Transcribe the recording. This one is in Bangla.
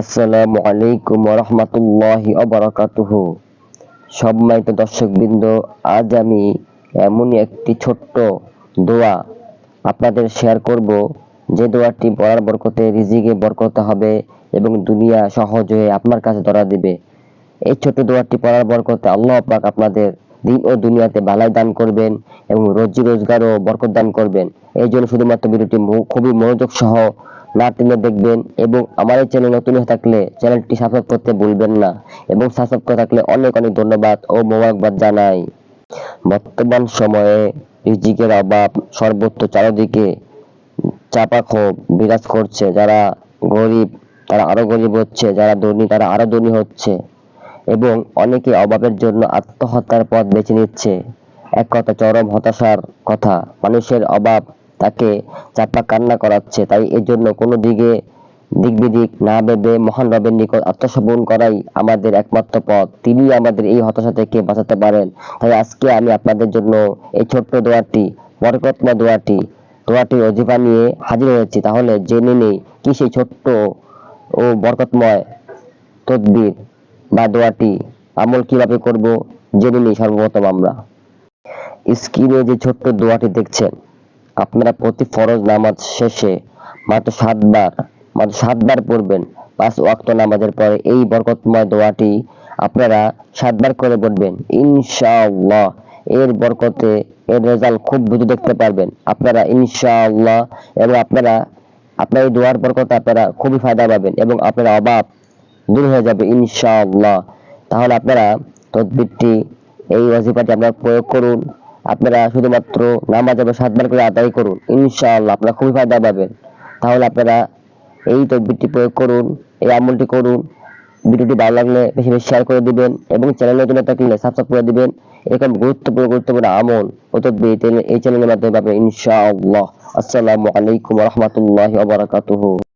আসসালামু আলাইকুম রহমতুল্লাহি অবরাকাতুহু সম্মানিত দর্শকবৃন্দ, আজ আমি এমনই একটি ছোট্ট দোয়া আপনাদের শেয়ার করব। যে দোয়াটি পড়ার বরকতে, রিজিকে বরকত হবে এবং দুনিয়া সহজ হয়ে আপনার কাছে ধরা দিবে। এই ছোট্ট দোয়াটি পড়ার বরকতে আল্লাহ পাক আপনাদের দিন ও দুনিয়াতে ভালাই দান করবেন এবং রোজি রোজগারও বরকত দান করবেন। এই জন্য শুধুমাত্র ভিডিওটি খুবই মনোযোগ সহ না টেনে দেখবেন এবং আমার এই চ্যানেল নতুন হয়ে থাকলে চ্যানেলটি সাবস্ক্রাইব করতে ভুলবেন না এবং সাবস্ক্রাইব করে থাকলে অনেক অনেক ধন্যবাদ ও মোবারকবাদ জানাই। বর্তমান সময়ে রিজিকের অভাব সর্বত্র চারিদিকে চাপা ক্ষোভ বিরাজ করছে। যারা গরিব, তারা আরও গরিব হচ্ছে, যারা ধনী, তারা আরও ধনী হচ্ছে এবং অনেকে অভাবের জন্য আত্মহত্যার পথ বেছে নিচ্ছে। এক কথা, চরম হতাশার কথা। মানুষের অভাব তাকে চাপা কান্না করাচ্ছে। তাই এর জন্য কোনো দিকে দিক বিদিক না ভেবে মহান রবের নিকট আত্মসমর্পণ করাই আমাদের একমাত্র পথ। তিনি আমাদের এই হতাশা থেকে বাঁচাতে পারেন? তাই আজকে আমি আপনাদের জন্য এই ছোট্ট দোয়াটি, বরকতময় দোয়াটি দোয়াটি অজিফা নিয়ে হাজির হয়েছি। তাহলে জেনে নেই কি সেই ছোট্ট ও বরকতময় তদবির বা দোয়াটি আমল কীভাবে করব? জেনে নিই সর্বপ্রথম আমরা। স্ক্রিনে যে ছোট্ট দোয়াটি দেখছেন আপনারা প্রতি ফরজ নামাজ শেষে মাত্র সাতবার মাত্র সাতবার পড়বেন। পাঁচ ওয়াক্ত নামাজের পরে এই বরকতময় দোয়াটি আপনারা সাতবার করে পড়বেন। ইনশাআল্লাহ এর বরকতে এর রেজাল্ট খুব দ্রুত দেখতে পারবেন। আপনারা ইনশাআল্লাহ এবং আপনারা, আপনার এই দোয়ার বরকতে আপনারা খুবই ফায়দা পাবেন এবং আপনার অভাব দূর হয়ে যাবে ইনশাআল্লাহ। তাহলে আপনারা তদবিরটি, এই ওয়াজিফাটি আপনারা প্রয়োগ করুন। আপনারা শুধুমাত্র নামাজ এবং সাতবার করে আদায় করুন। ইনশাআল্লাহ আপনারা খুবই ফায়দা পাবেন। তাহলে আপনারা এই তদবিরটি প্রয়োগ করুন, এই আমলটি করুন। ভিডিওটি ভালো লাগলে বেশি বেশি শেয়ার করে দিবেন এবং চ্যানেল নতুন থাকলে সাবস্ক্রাইব করে দিবেন। এরকম গুরুত্বপূর্ণ গুরুত্বপূর্ণ আমল ও তদবির এই চ্যানেল- চ্যানেলের মাধ্যমে পাবেন ইনশাআল্লাহ। আসসালামু আলাইকুম রহমতুল্লাহি ওয়া বারাকাতুহু।